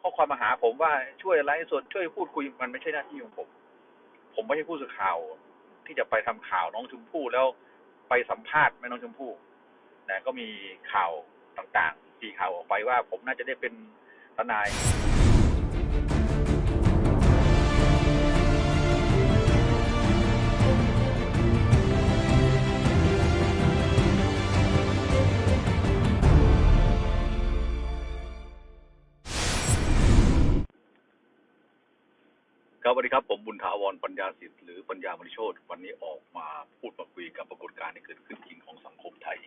ข้อความมาหาผมว่าช่วยไลฟ์สดช่วยพูดคุยมันไม่ใช่หน้าที่ของผม ผมไม่ใช่ผู้สื่อข่าว ที่จะไปทำข่าวน้องชมพู่แล้วไปสัมภาษณ์แม่น้องชมพู่นะก็มีข่าวต่างๆที่ข่าวออกไปว่า ผมน่าจะได้เป็นทนาย ครับสวัสดีครับ ผมบุญถาวรปัญญาสิทธิ์หรือปัญญามณิโชตวันนี้ออกมาพูดมาคุยกับปรากฏการณ์ที่เกิดขึ้นจริงของสังคมไทย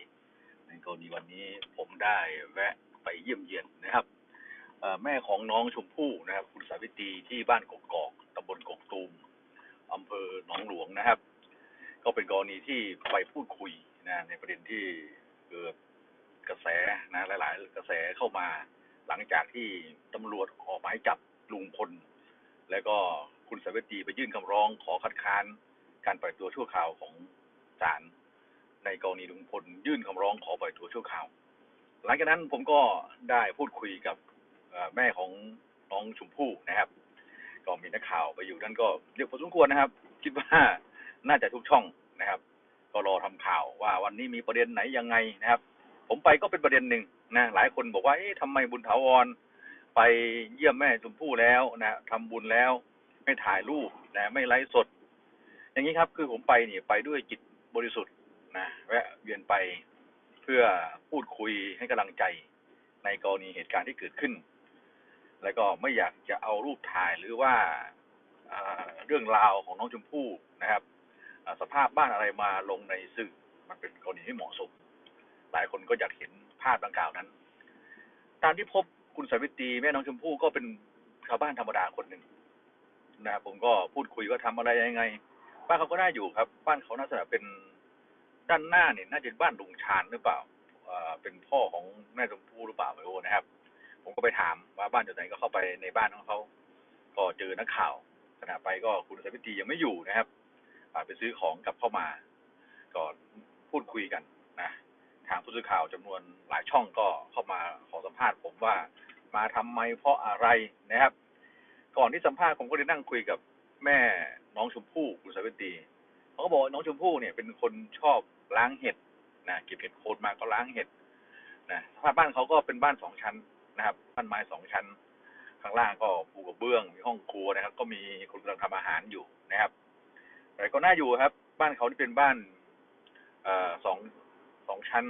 ในกรณีวันนี้ผมได้แวะไปเยี่ยมเยียนนะครับแม่ของน้องชมพู่นะครับ คุณสาวิตรีที่บ้านกกอกตำบลกกตูมอำเภอหนองหลวงนะครับ ก็เป็นกรณีที่ไปพูดคุยนะในประเด็นที่เกิดกระแสนะหลาย ๆ กระแสเข้ามาหลังจากที่ตำรวจออกหมายจับลุงพล แล้วก็คุณสาวิตรีไปยื่นคำร้องขอคัดค้านการปล่อยตัวชั่วคราวของศาลในกรณีลุงพลยื่นคำร้องขอปล่อยตัวชั่วคราว หลังจากนั้นผมก็ได้พูดคุยกับแม่ของน้องชมพู่นะครับ ก็มีนักข่าวไปอยู่นั่นก็เยอะพอสมควรนะครับ คิดว่าน่าจะทุกช่องนะครับ ก็รอทำข่าวว่าวันนี้มีประเด็นไหนยังไงนะครับ ผมไปก็เป็นประเด็นหนึ่งนะหลายคนบอกว่าเอ๊ะทำไมบุญถาวร ไปเยี่ยมแม่ชมพู่แล้วนะทำบุญแล้วไม่ถ่ายรูปนะ ไม่ไลฟ์สด อย่างนี้ครับคือผมไปเนี่ยไปด้วยจิตบริสุทธิ์นะแวะเวียนไปเพื่อพูดคุยให้กำลังใจในกรณีเหตุการณ์ที่เกิดขึ้น แล้วก็ไม่อยากจะเอารูปถ่ายหรือว่าเรื่องราวของน้องชมพู่นะครับสภาพบ้านอะไรมาลงในสื่อมันเป็นกรณีที่เหมาะสม หลายคนก็อยากเห็นภาพดังกล่าวนั้น ตามที่พบ คุณสาวิตรีแม่น้องชมพู่ก็เป็นชาวบ้านธรรมดาคนหนึ่งนะครับผมก็พูดคุยว่าทำอะไรยังไง บ้านเขาก็น่าอยู่ครับ บ้านเขาน่าจะเป็นด้านหน้าเนี่ยน่าจะเป็นบ้านลุงชาญหรือเปล่าเอ่อเป็นพ่อของแม่ชมพู่หรือเปล่าไม่รู้นะครับ ผมก็ไปถามว่าบ้านอยู่ไหนก็เข้าไปในบ้านของเขาก็เจอนักข่าวขณะไปก็คุณสาวิตรียังไม่อยู่นะครับไปซื้อของกลับเข้ามาก็พูดคุยกันนะทางผู้สื่อข่าวจำนวนหลายช่องก็เข้ามาขอสัมภาษณ์ผมว่า มาทำไมเพราะอะไรนะครับ ก่อนที่สัมภาษณ์ผมก็ได้นั่งคุยกับแม่น้องชมพู่คุณสาวิตรีเขาก็บอกว่าน้องชมพู่เนี่ยเป็นคนชอบล้างเห็ดนะเก็บเห็ดโคนมาก็ล้างเห็ดนะสภาพบ้านเขาก็เป็นบ้านสองชั้นนะครับบ้านไม้สองชั้น ข้างล่างก็ปูกระเบื้องมีห้องครัวนะครับ ก็มีคนกำลังทำอาหารอยู่นะครับแต่ก็น่าอยู่ครับ บ้านเขาที่เป็นบ้านเอ่อสองสองชั้น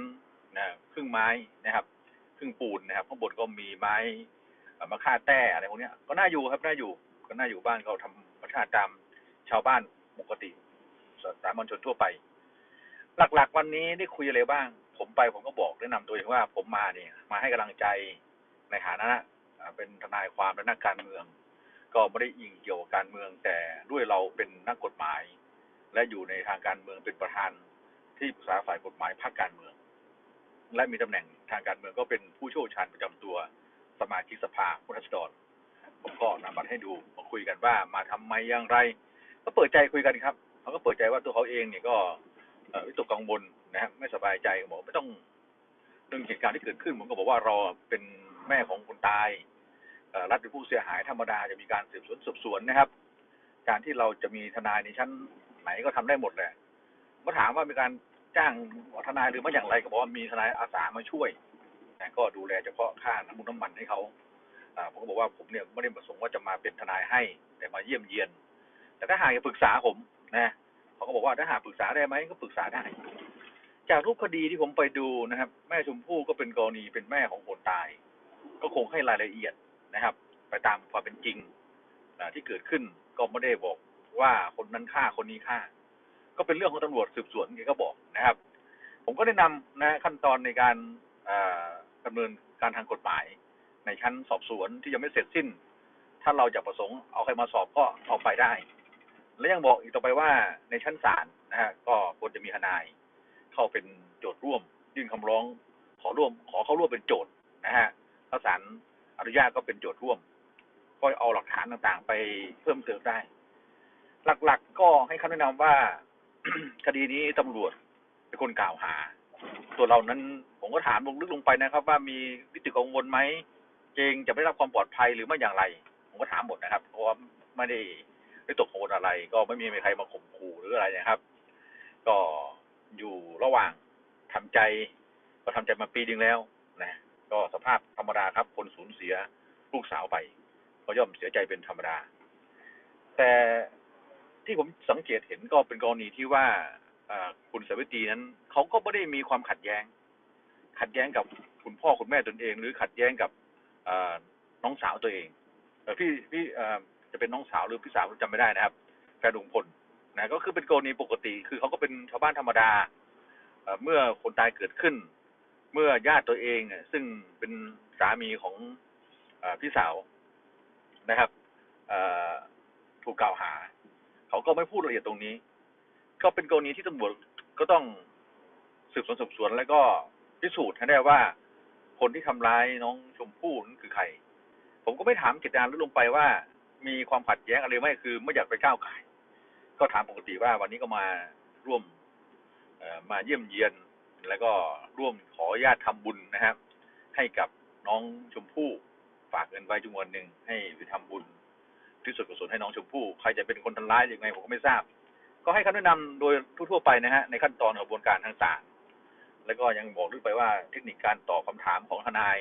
นะครึ่งไม้นะครับ ครึ่งปูนนะครับข้างบนก็มีไม้มะค่าแต้อะไรพวกนี้ก็น่าอยู่ครับน่าอยู่ก็น่าอยู่บ้านเขาทำประชาตามชาวบ้านปกติสามัญชนทั่วไป หลักๆ วันนี้ได้คุยอะไรบ้าง ผมไปผมก็บอกแนะนำตัวเองว่าผมมาเนี่ยมาให้กำลังใจในฐานะอ่าเป็นทนายความและนักการเมือง ก็ไม่ได้อิงเกี่ยวกับการเมือง แต่ด้วยเราเป็นนักกฎหมาย และอยู่ในทางการเมืองเป็นประธานที่ปรึกษาฝ่ายกฎหมายพรรคการเมือง และมีตำแหน่ง ทางการเมืองก็เป็นผู้เชี่ยวชาญประจำตัวสมาชิกสภาผู้ราษฎรผมก็นำมาให้ดูมาคุยกันว่ามาทำไมอย่างไร ก็เปิดใจคุยกันครับเขาก็เปิดใจว่าตัวเขาเองเนี่ยก็วิตกกังวลนะครับไม่สบายใจบอกไม่ต้องเรื่องเหตุการณ์ที่เกิดขึ้นผมก็บอกว่าเราเป็นแม่ของคนตายรัฐเป็นผู้เสียหายธรรมดาจะมีการสืบสวนสอบสวนนะครับ การที่เราจะมีทนายในชั้นไหนก็ทำได้หมดแหละก็ถามว่ามีการ จ้างทนายหรือไม่อย่างไรก็บอกว่ามีทนายอาสามาช่วยนะก็ดูแลเฉพาะค่าน้ำมันน้ำมันให้เขาผมก็บอกว่าผมเนี่ยไม่ได้ประสงค์ว่าจะมาเป็นทนายให้ แต่มาเยี่ยมเยียน แต่ถ้าหากจะปรึกษาผมนะเขาก็บอกว่าถ้าหากปรึกษาได้ไหมก็ปรึกษาได้ จากรูปคดีที่ผมไปดูนะครับ แม่ชมพู่ก็เป็นกรณีเป็นแม่ของคนตาย ก็คงให้รายละเอียดนะครับ ไปตามความเป็นจริงที่เกิดขึ้นก็ไม่ได้บอกว่าคนนั้นฆ่าคนนี้ฆ่า ก็เป็นเรื่องของตำรวจสืบสวนแกก็บอกนะครับ ผมก็แนะนำนะขั้นตอนในการดำเนินการทางกฎหมาย ในชั้นสอบสวนที่ยังไม่เสร็จสิ้น ถ้าเราจะประสงค์เอาใครมาสอบก็เอาไปได้ และยังบอกอีกต่อไปว่าในชั้นศาลนะฮะก็ควรจะมีทนาย เข้าเป็นโจทย์ร่วม ยื่นคำร้อง ขอร่วม ขอเข้าร่วมเป็นโจทย์นะฮะถ้าศาลอนุญาตก็เป็นโจทย์ร่วม ก็เอาหลักฐานต่างๆ ไปเพิ่มเติมได้ หลักๆก็ให้คำแนะนำว่า คดีนี้ตำรวจเป็นคนกล่าวหา ตัวเรานั้นผมก็ถามลงลึกลงไปนะครับ ว่ามีวิตกกังวลไหมเจงจะไม่ได้รับความปลอดภัยหรือไม่อย่างไร ผมก็ถามหมดนะครับ เพราะว่าไม่ได้ไม่ตกโหนอะไร ก็ไม่มีใครมาข่มขู่หรืออะไรนะครับ ก็อยู่ระหว่างทำใจ ก็ทำใจมาปีนึงแล้วนะก็สภาพธรรมดาครับ คนสูญเสียลูกสาวไป ก็ย่อมเสียใจเป็นธรรมดา แต่ ที่ผมสังเกตเห็นก็เป็นกรณีที่ว่าคุณสาวิตรีนั้นเขาก็ไม่ได้มีความขัดแย้ง ขัดแย้งกับคุณพ่อคุณแม่ตนเอง หรือขัดแย้งกับน้องสาวตัวเองเอพี่พี่จะเป็นน้องสาวหรือพี่สาวจำไม่ได้นะครับแฟนลุงพลนะก็คือเป็นกรณีปกติ คือเขาก็เป็นชาวบ้านธรรมดาเมื่อคนตายเกิดขึ้น เมื่อญาติตัวเองซึ่งเป็นสามีของอพี่สาวนะครับถูกกล่าวหา เขาก็ไม่พูดรายละเอียดตรงนี้ ก็เป็นกรณีที่ตำรวจก็ต้องสืบสวนสอบสวนแล้วก็พิสูจน์ให้ได้ว่า คนที่ทำร้ายน้องชมพู่นั้นคือใคร ผมก็ไม่ถามเจตนาลึกลงไปว่า มีความขัดแย้งอะไรไหมคือไม่อยากไปก้าวไก่ก็ถามปกติว่าวันนี้ก็มาร่วมมาเยี่ยมเยียนแล้วก็ร่วมขอญาตทำบุญนะครับ ให้กับน้องชมพู่ฝากเงินไว้จำนวนหนึ่งให้ไปทำบุญ ที่สุดกุศลให้น้องชมพู่ใครจะเป็นคนทำร้ายยังไงผมก็ไม่ทราบ ก็ให้คำแนะนำโดยทั่วๆไปนะฮะในขั้นตอนกระบวนการทางศาลแล้วก็ยังบอกด้วยไปว่าเทคนิคการตอบคาถามของทนาย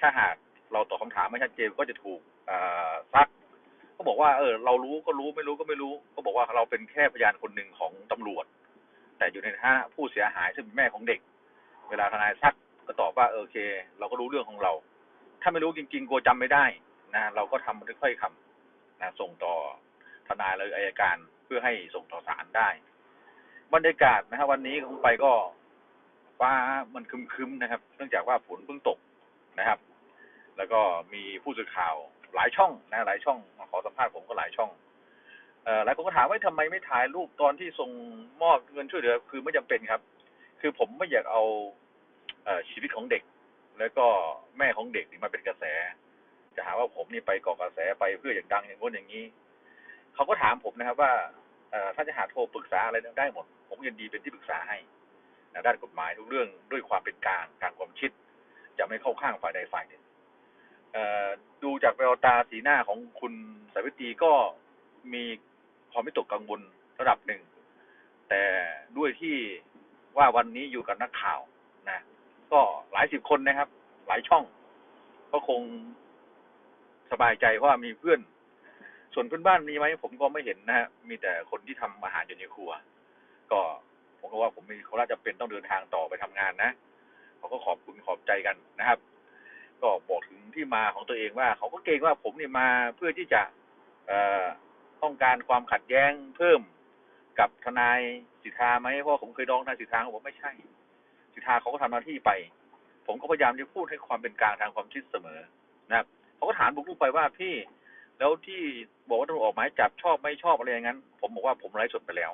ถ้าหากเราตอบคาถามไม่ชัดเจนก็จะถูกซักก็บอกว่าเออเรารู้ก็รู้ไม่รู้ก็ไม่รู้ ก็บอกว่าเราเป็นแค่พยานคนหนึ่งของตำรวจ แต่อยู่ในฐานะผู้เสียหายซึ่งเป็นแม่ของเด็ก เวลาทนายซักก็ตอบว่าเออโอเค เราก็รู้เรื่องของเรา ถ้าไม่รู้จริงๆกลัวจำไม่ได้นะเราก็ทำบันทึกถ้อยคำ นะส่งต่อทนายหรืออัยการเพื่อให้ส่งต่อศาลได้ บรรยากาศนะครับวันนี้ผมไปก็ฟ้ามันคึมๆนะครับ เนื่องจากว่าฝนเพิ่งตกนะครับ แล้วก็มีผู้สื่อข่าวหลายช่องนะหลายช่องมาขอสัมภาษณ์ผมก็หลายช่องเอ่อหลายคนก็ถามว่าทำไมไม่ถ่ายรูปตอนที่ส่งมอบเงินช่วยเหลือ คือไม่จำเป็นครับ คือผมไม่อยากเอาเอชีวิตของเด็ก แล้วก็แม่ของเด็กนี่มาเป็นกระแส จะหาว่าผมนี่ไปก่อกระแสไปเพื่ออย่างดังอย่างโน้นอย่างนี้เขาก็ถามผมนะครับ ว่าเอ่อถ้าจะหาโทรปรึกษาอะไรได้หมด ผมยินดีเป็นที่ปรึกษาให้นะด้านกฎหมายทุกเรื่องด้วยความเป็นกลางทางความคิด จะไม่เข้าข้างฝ่ายใดฝ่ายหนึ่งดูจากแววตาสีหน้าของคุณสาวิตรีก็มีความไม่ตกกังวลระดับหนึ่ง แต่ด้วยที่ว่าวันนี้อยู่กับนักข่าวนะ ก็หลายสิบคนนะครับ หลายช่อง ก็คง สบายใจว่ามีเพื่อน ส่วนเพื่อนบ้านมีไหมผมก็ไม่เห็นนะฮะมีแต่คนที่ทำอาหารอยู่ในครัว ก็ผมก็ว่าผมมีเขาน่าจะเป็นต้องเดินทางต่อไปทำงานนะเขาก็ขอบคุณขอบใจกันนะครับ ก็บอกถึงที่มาของตัวเองว่า เขาก็เกรงว่าผมเนี่ยมาเพื่อที่จะเอ่อต้องการความขัดแย้งเพิ่มกับทนายสิทธาไหมเพราะผมเคยร้องทนายสิทธาเขาบอกไม่ใช่ สิทธาเขาก็ทำหน้าที่ไป ผมก็พยายามจะพูดให้ความเป็นกลางทางความคิดเสมอนะครับ เขาก็ถามบุกลุกไปว่าพี่ แล้วที่บอกว่าต้องออกหมายจับชอบไม่ชอบอะไรอย่างนั้น ผมบอกว่าผมไร้สดไปแล้ว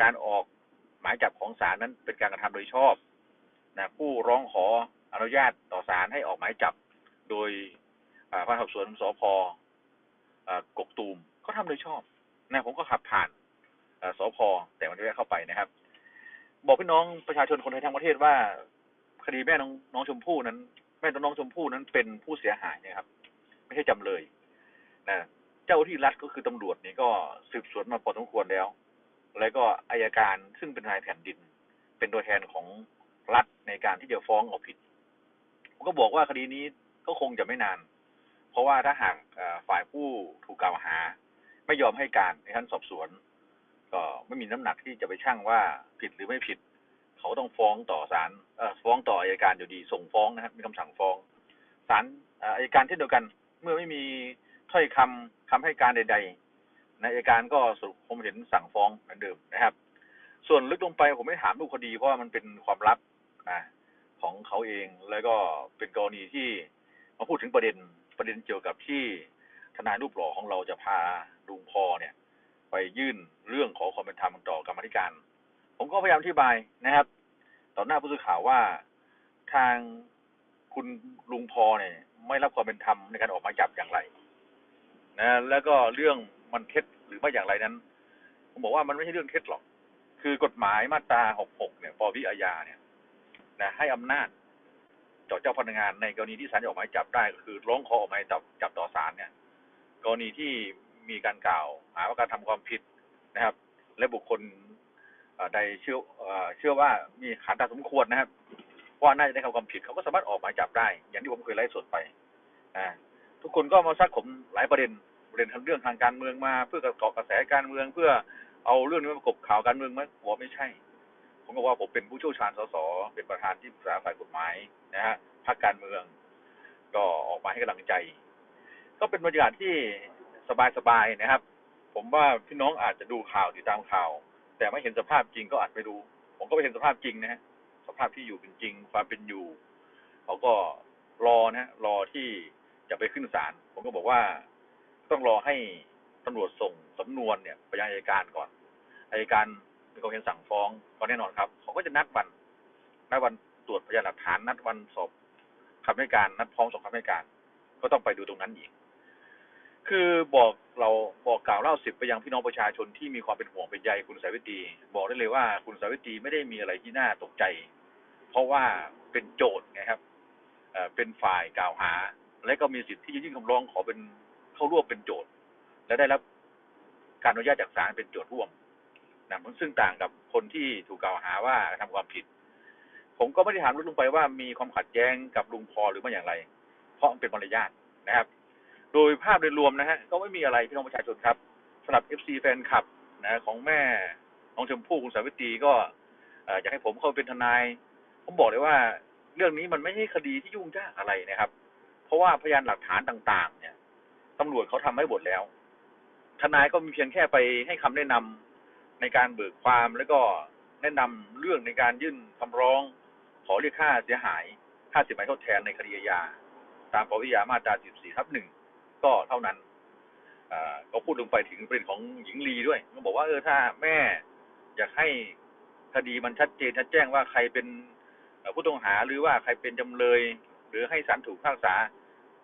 การออกหมายจับของศาลนั้นเป็นการกระทำโดยชอบนะผู้ร้องขออนุญาตต่อศาลให้ออกหมายจับ โดยอ่าพนักสอบสวนสพอกกตูมก็ทำโดยชอบนะผมก็ขับผ่านอ่าสพแต่มันไม่ได้เข้าไปนะครับ บอกพี่น้องประชาชนคนไทยทั้งประเทศว่าคดีแม่น้องน้องชมพู่นั้น แม่น้องชมพู่นั้นเป็นผู้เสียหายนะครับ ไม่ใช่จำเลยนะเจ้าที่รัฐก็คือตำรวจนี่ก็สืบสวนมาพอสมควรแล้ว แล้วก็อายการซึ่งเป็นนายแผ่นดิน เป็นตัวแทนของรัฐในการที่จะฟ้องเอาผิดผมก็บอกว่าคดีนี้ก็คงจะไม่นาน เพราะว่าถ้าหากฝ่ายผู้ถูกกล่าวหา ไม่ยอมให้การในชั้นสอบสวน ก็ไม่มีน้ำหนักที่จะไปชั่งว่าผิดหรือไม่ผิด เขาต้องฟ้องต่อศาลฟ้องต่ออัยการอยู่ดีส่งฟ้องนะครับมีคำสั่งฟ้องศาลอ่ออัยการเช่นเดียวกัน มื่อไม่มีถ้อยคำคำให้การใดๆนะอัยการก็สรุปผมเห็นสั่งฟ้องเหมือนเดิมนะครับ ส่วนลึกลงไปผมไม่ถามลูกคดีเพราะว่ามันเป็นความลับนะของเขาเองแล้วก็เป็นกรณีที่มาพูดถึงประเด็นประเด็นเกี่ยวกับที่ทนายรูปหล่อของเราจะพาลุงพอเนี่ย ไปยื่นเรื่องขอความเป็นธรรมต่อกรรมาธิการ ผมก็พยายามอธิบายนะครับ ต่อหน้าผู้สื่อข่าวว่าทางคุณลุงพอเนี่ย ไม่รับความเป็นธรรมในการออกหมายจับอย่างไรนะแล้วก็เรื่องมันเท็จหรือไม่อย่างไรนั้น ผมบอกว่ามันไม่ใช่เรื่องเท็จหรอก คือกฎหมายมาตรา 66 เนี่ยปวิอาญาเนี่ยนะให้อำนาจต่อเจ้าพนักงานในกรณีที่ศาลจะออกหมายจับได้ก็คือร้องขอออกหมายจับจับต่อศาลเนี่ย กรณีที่มีการกล่าว หาว่าการทำความผิดนะครับ และบุคคลใดเชื่อเชื่อว่ามีขันตาสมควรนะครับ ว่าน่าจะได้ทำความผิดเขาก็สามารถออกหมายจับได้ อย่างที่ผมเคยไลฟ์สดไปอ่าทุกคนก็มาซักผมหลายประเด็นประเด็นทางเรื่องทางการเมืองมา เพื่อเกาะกระแสการเมือง เพื่อเอาเรื่องนี้มากบข่าวการเมืองไหมผมว่าไม่ใช่ ผมก็ว่าผมเป็นผู้เชี่ยวชาญสสเป็นประธานที่ปรึกษาฝ่ายกฎหมายนะฮะพรรคการเมือง ก็ออกมาให้กำลังใจ ก็เป็นบรรยากาศที่สบายๆนะครับ ผมว่าพี่น้องอาจจะดูข่าวติดตามข่าว แต่ไม่เห็นสภาพจริงก็อาจไม่รู้ ผมก็ไปเห็นสภาพจริงนะฮะ ภาพที่อยู่เป็นจริง ความเป็นอยู่เขาก็รอนะรอที่จะไปขึ้นศาลผมก็บอกว่า ต้องรอให้ตำรวจส่งสำนวนเนี่ยไปยังอัยการก่อนอัยการมีความเห็นสั่งฟ้องก็แน่นอนครับเขาก็จะนัดวันนัดวันตรวจพยานหลักฐานนัดวันสอบคำให้การนัดพร้อมสอบคำให้การ ก็ต้องไปดูตรงนั้นอีก คือบอกเราบอกกล่าวเล่าสิบไปยังพี่น้องประชาชนที่มีความเป็นห่วงเป็นใยคุณสาวิตรีบอกได้เลยว่าคุณสาวิตรีไม่ได้มีอะไรที่น่าตกใจ เพราะว่าเป็นโจทย์ไงครับเป็นฝ่ายกล่าวหา และก็มีสิทธิ์ที่จะยื่นคำร้องขอเป็นเข้าร่วมเป็นโจทย์ และได้รับการอนุญาตจากศาลเป็นโจทย์ร่วมนะซึ่งต่างกับคนที่ถูกกล่าวหาว่าทำความผิด ผมก็ไม่ได้ถามลุงไปว่ามีความขัดแย้งกับลุงพอหรือไม่อย่างไร เพราะมันเป็นมารยาทนะครับ โดยภาพโดยรวมนะฮะก็ไม่มีอะไรพี่น้องประชาชนครับสำหรับ FC แฟนคลับนะของแม่น้องชมพู่คุณสาวิตรีก็อยากให้ผมเข้าเป็นทนาย ผมบอกเลยว่า เรื่องนี้มันไม่ใช่คดีที่ยุ่งยากอะไรนะครับ เพราะว่าพยานหลักฐานต่างๆ เนี่ยตำรวจเขาทำให้หมดแล้ว ทนายก็มีเพียงแค่ไปให้คำแนะนำในการเบิกความแล้วก็แนะนำเรื่องในการยื่นคำร้อง ขอเรียกค่าเสียหายค่าเสียหายทดแทนในคดีอาญาตามปวิยามาตรา 14ทับหนึ่งก็เท่านั้นอ่าก็พูดลงไปถึงประเด็นของหญิงลีด้วยก็บอกว่าเออถ้าแม่อยากให้คดีมันชัดเจนชัดแจ้งว่าใครเป็น ผู้ต้องหาหรือว่าใครเป็นจำเลย หรือให้ศาลถูกพิพากษา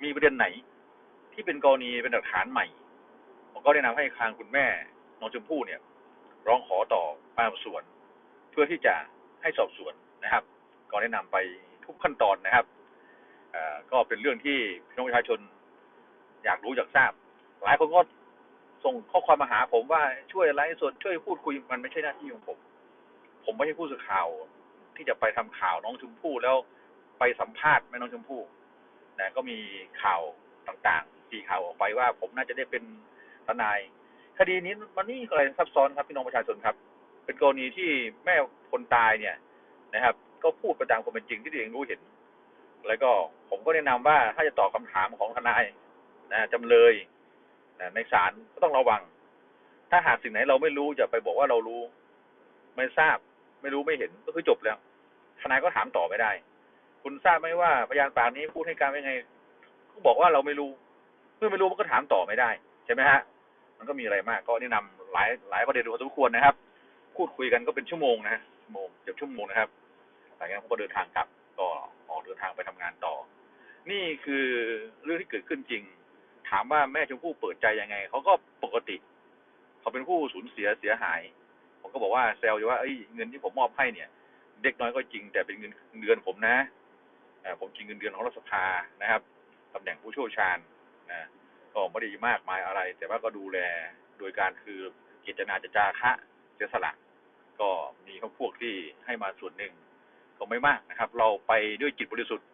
มีประเด็นไหน ที่เป็นกรณีเป็นหลักฐานใหม่ ผมก็แนะนำให้ทางคุณแม่น้องชมพู่เนี่ย ร้องขอต่อปาสวน เพื่อที่จะให้สอบสวนนะครับ ก็แนะนำไปทุกขั้นตอนนะครับก็เป็นเรื่องที่พี่น้องประชาชนอยากรู้อยากทราบ หลายคนก็ส่งข้อความมาหาผมว่าช่วยไลฟ์สดช่วยพูดคุยมันไม่ใช่หน้าที่ของผม ผมไม่ใช่ผู้สื่อข่าว ที่จะไปทำข่าวน้องชมพู่แล้วไปสัมภาษณ์แม่น้องชมพู่นะก็มีข่าวต่างๆที่ข่าวออกไปว่า ผมน่าจะได้เป็นทนาย คดีนี้มันนี่อะไรซับซ้อนครับพี่น้องประชาชนครับ เป็นกรณีที่แม่คนตายเนี่ยนะครับ ก็พูดประจามความเป็นจริงที่ตัวเองรู้เห็น แล้วก็ผมก็แนะนำว่าถ้าจะตอบคำถามของทนายนะจำเลยนะในศาลก็ต้องระวัง ถ้าหากสิ่งไหนเราไม่รู้จะไปบอกว่าเรารู้ ไม่ทราบ ไม่รู้ไม่เห็นก็คือจบแล้วทนายก็ถามต่อไม่ได้ คุณทราบไหมว่าพยานปากนี้พูดให้การว่าไงก็บอกว่าเราไม่รู้เมื่อไม่รู้มันก็ถามต่อไม่ได้ใช่ไหมฮะ มันก็มีอะไรมาก ก็แนะนำหลายหลายประเด็นพอสมควรนะครับ พูดคุยกันก็เป็นชั่วโมงนะฮะชั่วโมงเกือบชั่วโมงนะครับหลังจากนั้นผมก็เดินทางกลับก็ออกเดินทางไปทำงานต่อ นี่คือเรื่องที่เกิดขึ้นจริง ถามว่าแม่ชมพู่เปิดใจยังไงเขาก็ปกติ เขาเป็นผู้สูญเสียเสียหาย ผมก็บอกว่าแซวอยู่ว่าเอ้ยเงินที่ผมมอบให้เนี่ย เด็กน้อยก็จริงแต่เป็นเงินเดือนผมนะผมจริงเงินเดือนของรัฐสภานะครับตำแหน่งผู้เชี่ยวชาญนะก็ไม่ได้มากมายอะไร แต่ว่าก็ดูแลโดยการคือเจตนาจะจาคะเสียสละก็มีพวกที่ให้มาส่วนหนึ่งก็ไม่มากนะครับ เราไปด้วยจิตบริสุทธิ์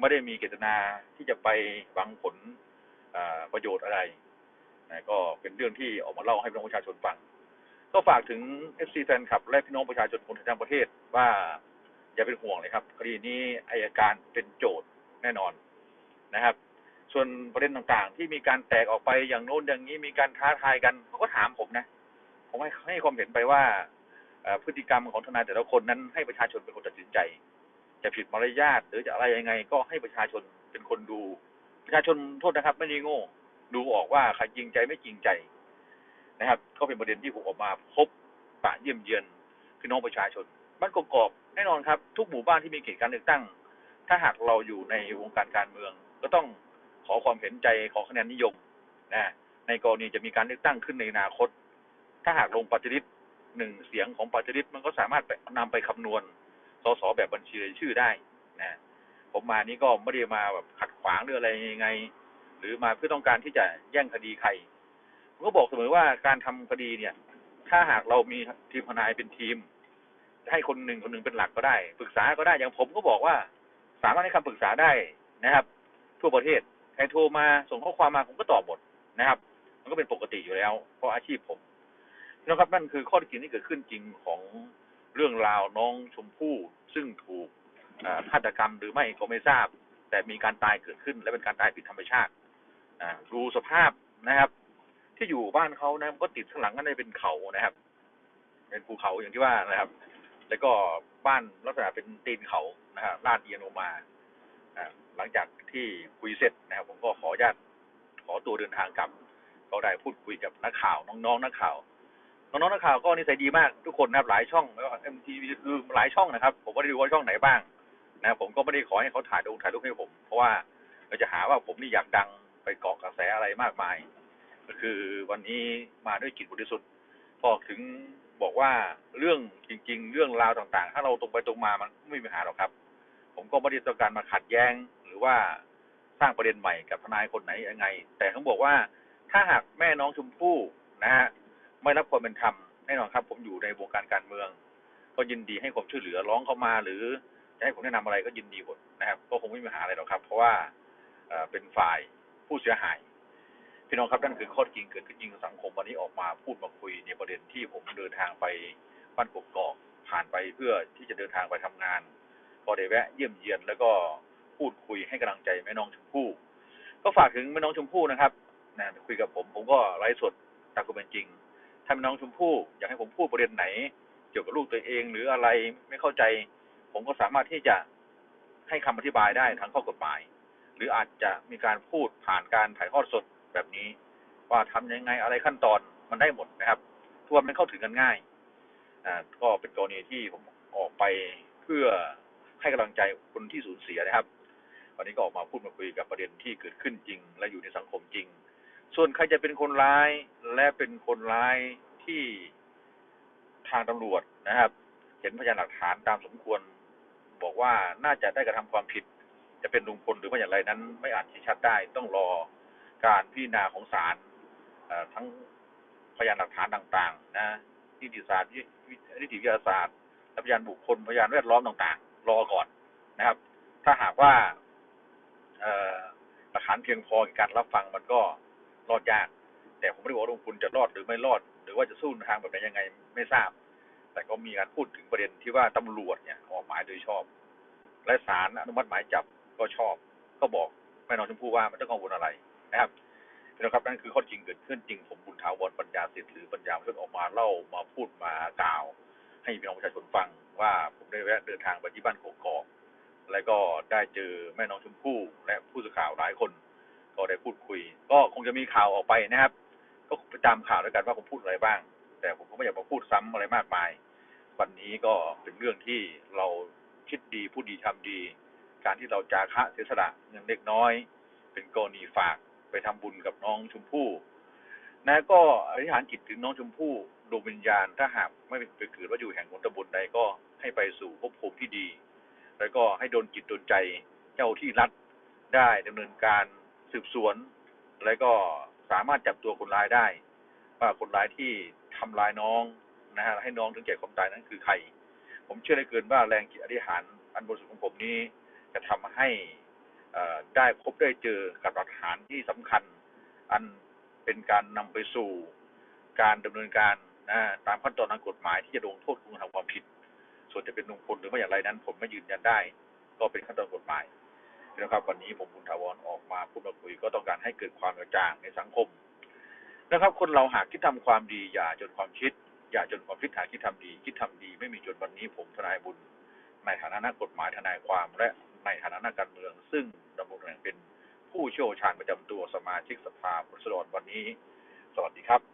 ไม่ได้มีเจตนาที่จะไปหวังผลประโยชน์อะไรนะก็เป็นเรื่องที่ออกมาเล่าให้พี่น้องประชาชนฟัง ก็ฝากถึง FC แฟนคลับและพี่น้องประชาชนคนทั้งประเทศว่าอย่าเป็นห่วงเลยครับคดีนี้อายการเป็นโจทย์แน่นอนนะครับ ส่วนประเด็นต่างๆ ที่มีการแตกออกไปอย่างโน้นอย่างนี้มีการท้าทายกันเขาก็ถามผมนะ ผมให้ให้ความเห็นไปว่าพฤติกรรมของทนายแต่ละคนนั้นให้ประชาชนเป็นคนตัดสินใจ จะผิดมารยาทหรือจะอะไรยังไง ก็ให้ประชาชนเป็นคนดู ประชาชนโทษนะครับ ไม่ได้โง่ ดูออกว่าใครจริงใจไม่จริงใจ นะครับ ก็เป็นประเด็นที่ผมออกมาพบปะเยี่ยมเยือนพี่น้องประชาชนบ้านกอกแน่นอนครับ ทุกหมู่บ้านที่มีเขตการเลือกตั้ง ถ้าหากเราอยู่ในวงการการเมือง ก็ต้องขอความเห็นใจขอคะแนนนิยมนะในกรณีจะมีการเลือกตั้งขึ้นในอนาคต ถ้าหากลงปฏิริษีหนึ่งเสียงของปฏิริษีมันก็สามารถไปนำไปคำนวณสสแบบบัญชีรายชื่อได้นะผมมานี่ก็ไม่ได้มาแบบขัดขวางหรืออะไรยังไง หรือมาเพื่อต้องการที่จะแย่งคดีใคร ก็บอกเสมอว่าการทำคดีเนี่ย ถ้าหากเรามีทีมทนายเป็นทีม ให้คนหนึ่งคนหนึ่งเป็นหลักก็ได้ ปรึกษาก็ได้อย่างผมก็บอกว่า สามารถให้คำปรึกษาได้นะครับ ทั่วประเทศใครโทรมาส่งข้อความมาผมก็ตอบหมดนะครับ มันก็เป็นปกติอยู่แล้ว เพราะอาชีพผมนะครับนั่นคือข้อเท็จจริงที่เกิดขึ้นจริงของเรื่องราวน้องชมพู่ซึ่งถูกฆาตกรรมหรือไม่ก็ไม่ทราบ แต่มีการตายเกิดขึ้น และเป็นการตายผิดธรรมชาติดูสภาพนะครับ ที่อยู่บ้านเขานะมันก็ติดข้างหลังก็ได้เป็นเขานะครับ เป็นภูเขาอย่างที่ว่านะครับ แล้วก็บ้านลักษณะเป็นตีนเขานะฮะลาดเอียงลงมาหลังจากที่คุยเสร็จนะครับ ผมก็ขออนุญาตขอตัวเดินทางกลับก็ได้พูดคุยกับนักข่าวน้องๆนักข่าวน้องๆนักข่าวก็นิสัยดีมากทุกคนนะครับ หลายช่องแล้วเอ็มทีวีคือหลายช่องนะครับ ผมไม่ได้ดูว่าช่องไหนบ้างนะครับผมก็ไม่ได้ขอให้เขาถ่ายรูปถ่ายรูปให้ผม เพราะว่าเราจะหาว่าผมนี่อยากดังไปเกาะกระแสอะไรมากมาย ก็คือวันนี้มาด้วยจิตบริสุทธิ์พอถึงบอกว่าเรื่องจริง ๆ เรื่องราวต่างๆ ถ้าเราตรงไปตรงมามันไม่มีปัญหาหรอกครับ ผมก็ไม่ได้ต้องการมาขัดแย้ง หรือว่าสร้างประเด็นใหม่กับทนายคนไหนยังไง แต่เขาบอกว่าถ้าหากแม่น้องชมพู่นะฮะไม่รับความเป็นธรรมแน่นอนครับ ผมอยู่ในวงการการเมือง ก็ยินดีให้ความช่วยเหลือร้องเข้ามา หรือจะให้ผมแนะนำอะไรก็ยินดีหมดนะครับ ก็คงไม่มีปัญหาอะไรหรอกครับ เพราะว่าเป็นฝ่ายผู้เสียหาย พี่น้องครับนั่นคือข้อจริงเกิดขึ้นจริงสังคมวันนี้ออกมาพูดมาคุยในประเด็นที่ผมเดินทางไปบ้านกกอกผ่านไปเพื่อที่จะเดินทางไปทำงาน ก็ได้แวะเยี่ยมเยียนแล้วก็พูดคุยให้กำลังใจแม่น้องชมพู่ก็ฝากถึงแม่น้องชมพู่นะครับนะคุยกับผมผมก็ไลฟ์สดตามความเป็นจริง ถ้าแม่น้องชมพู่อยากให้ผมพูดประเด็นไหน เกี่ยวกับลูกตัวเองหรืออะไรไม่เข้าใจ ผมก็สามารถที่จะให้คำอธิบายได้ทางข้อกฎหมาย หรืออาจจะมีการพูดผ่านการถ่ายทอดสด แบบนี้ ว่าทำยังไงอะไรขั้นตอนมันได้หมดนะครับทุกวันมันเข้าถึงกันง่ายอ่าก็เป็นกรณีที่ผมออกไปเพื่อให้กำลังใจคนที่สูญเสียนะครับ วันนี้ก็ออกมาพูดมาคุยกับประเด็นที่เกิดขึ้นจริง และอยู่ในสังคมจริง ส่วนใครจะเป็นคนร้ายและเป็นคนร้ายที่ทางตำรวจนะครับ เห็นพยานหลักฐานตามสมควร บอกว่าน่าจะได้กระทำความผิด จะเป็นลุงพลหรือว่าอย่างไรนั้น ไม่อาจชี้ชัดได้ต้องรอ การพิจารณาของศาลทั้งพยานหลักฐานต่างๆนะนิติศาสตร์นิติวิทยาศาสตร์และพยานบุคคลพยานแวดล้อมต่างๆ รอก่อนนะครับ ถ้าหากว่าเอ่อหลักฐานเพียงพอในการรับฟังมันก็รอดยาก แต่ผมไม่ได้บอกว่าลุงพลจะรอดหรือไม่รอด หรือว่าจะสู้ทางแบบไหนยังไงไม่ทราบ แต่ก็มีการพูดถึงประเด็นที่ว่าตำรวจเนี่ยออกหมายโดยชอบ และศาลอนุมัติหมายจับก็ชอบ ก็บอก แม่น้องชมพู่ว่ามันต้องกังวลอะไรนะครับนะครับนั่นคือข้อจริงเกิดขึ้นจริงผมบุญถาวรปัญญาสิทธิ์หรือปัญญาเพื่อนออกมาเล่ามาพูดมากล่าว ให้พี่น้องประชาชนฟังว่าผมได้แวะเดินทางไปที่บ้านกกอกแล้วก็ได้เจอแม่น้องชมพู่และผู้สื่อข่าวหลายคน ก็ได้พูดคุย ก็คงจะมีข่าวออกไปนะครับ ก็ไปตามข่าวแล้วยกันว่าผมพูดอะไรบ้าง แต่ผมก็ไม่อยากมาพูดซ้ำอะไรมากมาย วันนี้ก็เป็นเรื่องที่เราคิดดีพูดดีทำดี การที่เราจาคะเสียสละเงินเล็กน้อย เป็นกรณีฝากไปทำบุญกับน้องชมพู่นะก็อธิษฐานจิตถึงน้องชมพู่ดวงวิญญาณถ้าหากไม่ไปเกิดว่าอยู่แห่งหนตำบลใดก็ให้ไปสู่ภพภูมิที่ดี แล้วก็ให้โดนจิตโดนใจเจ้าที่รัฐได้ดำเนินการสืบสวน แล้วก็สามารถจับตัวคนร้ายได้ ว่าคนร้ายที่ทำร้ายน้องนะฮะให้น้องถึงแก่ความตายนั้นคือใคร ผมเชื่อเหลือเกินว่าแรงจิตอธิษฐานอันบริสุทธิ์ของผมนี้ จะทำให้ได้พบได้เจอกับหลักฐานที่สำคัญ อันเป็นการนำไปสู่การดำเนินการนะตามขั้นตอนทางกฎหมายที่จะลงโทษผู้กระทำความผิด ส่วนจะเป็นลุงพลหรือไม่อย่างไรนั้น ผมไม่ยืนยันได้ ก็เป็นขั้นตอนกฎหมายนะครับ วันนี้ผมบุญถาวรออกมาพูดมาคุยก็ต้องการให้เกิดความกระจ่างในสังคม นะครับ คนเราหากคิดทำความดี อย่าจนความคิด อย่าจนความคิดหาคิดทำดี คิดทำดี ไม่มีจนวันนี้ผมทนายบุญ ในฐานะนักกฎหมายทนายความและ ในฐานะนักการเมือง ซึ่งดำรงตำแหน่งเป็นผู้เชี่ยวชาญประจำตัวสมาชิกสภาผู้แทนราษฎรวันนี้ สวัสดีครับ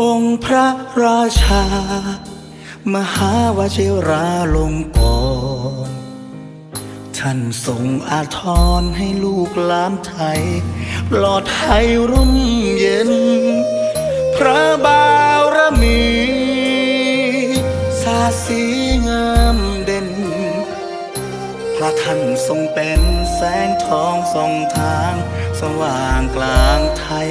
องค์พระราชา มหาวชิราลงกรท่านทรงอาทรให้ลูกลานไทยปลอดภัยรุ่มเย็น พระบารมีสาสีงามเด่น พระท่านทรงเป็นแสงทองส่องทาง สว่างกลางไทย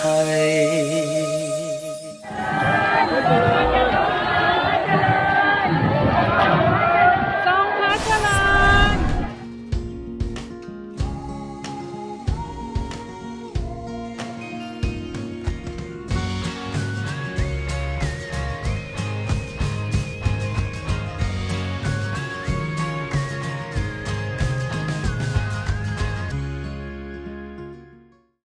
ทย